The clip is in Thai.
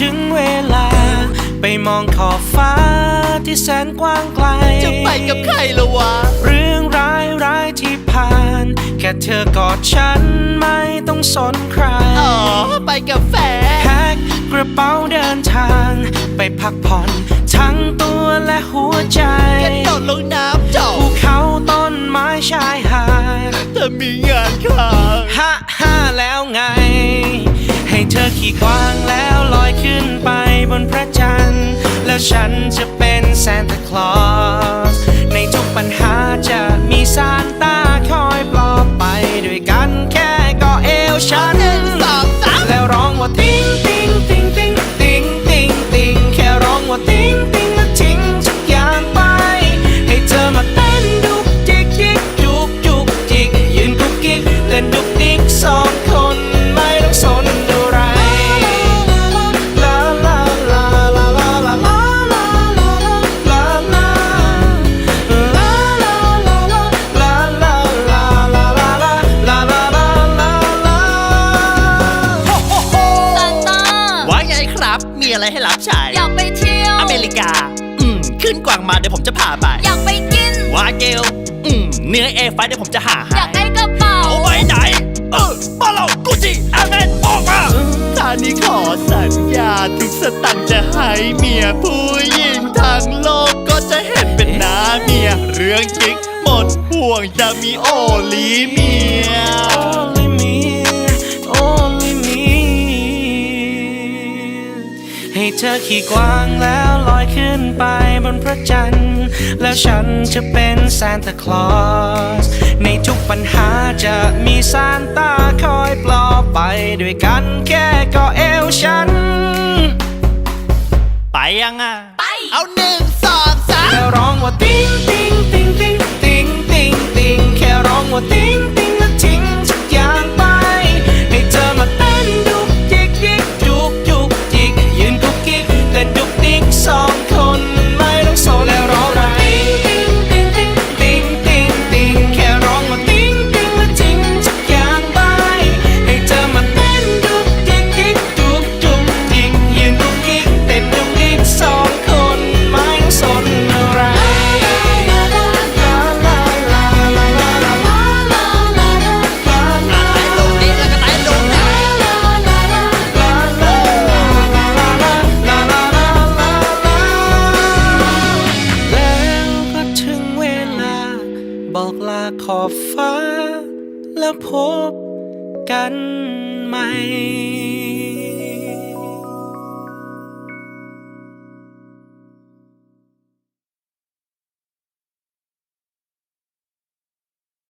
ถึงเวลา ไปมองขอบฟ้าที่แสนกว้างไกล จะไปกับใครละวะ เรื่องร้ายร้ายที่ผ่าน แค่เธอกอดฉันไม่ต้องสนใคร อ๋อ ไปกับแฟนแพ็คกระเป๋าเดินทาง ไปพักผ่อน ทั้งตัวและหัวใจ กระโดดลงน้ำจอภูเขา บนพระจันทร์ แล้วฉันจะเป็นซานตาคลอส ในทุกปัญหาจะมีซานตาคอยปลอบไปด้วยกันแค่ก็เอวฉันหนึ่งสองสามแล้วร้องว่าติ้งติ้งติ้งติ้งติ้งติ้งติ้งแค่ร้องว่าติ้งติ้งแล้วทิ้งทุกอย่างไป ให้เธอมาเต้นดุกจิกจิกจุกจุกจิกยืนกุกกิ๊กเต้นดุก อะไรให้รับใช้อยากไปเที่ยว อเมริกา อืม ขึ้นกวางมาเดี๋ยวผมจะพาไป อยากไปกิน วาเกล อืม เนื้อเอไฟเดี๋ยวผมจะหาให้อยากได้กระเป๋า เอาไว้ไหน เออมาเรากูจิแอมเมนออกมาตานี้ขอสัญญาทุกสตังค์จะให้เมียผู้หญิงทั้งโลกก็จะเห็นเป็นหน้าเมีย เรื่องจริงหมดห่วงจะมีโอลีเมี ให้เธอขี่กวางแล้วลอยขึ้นไปบนพระจันทร์ แล้วฉันจะเป็นซานตาคลอส ในทุกปัญหาจะมีซานตาคอยปลอบไปด้วยกันแค่ก็เอวฉัน ไปยังอะ ไป เอาหนึ่งสองสาม บอกขอบฟ้า แล้วพบกันใหม่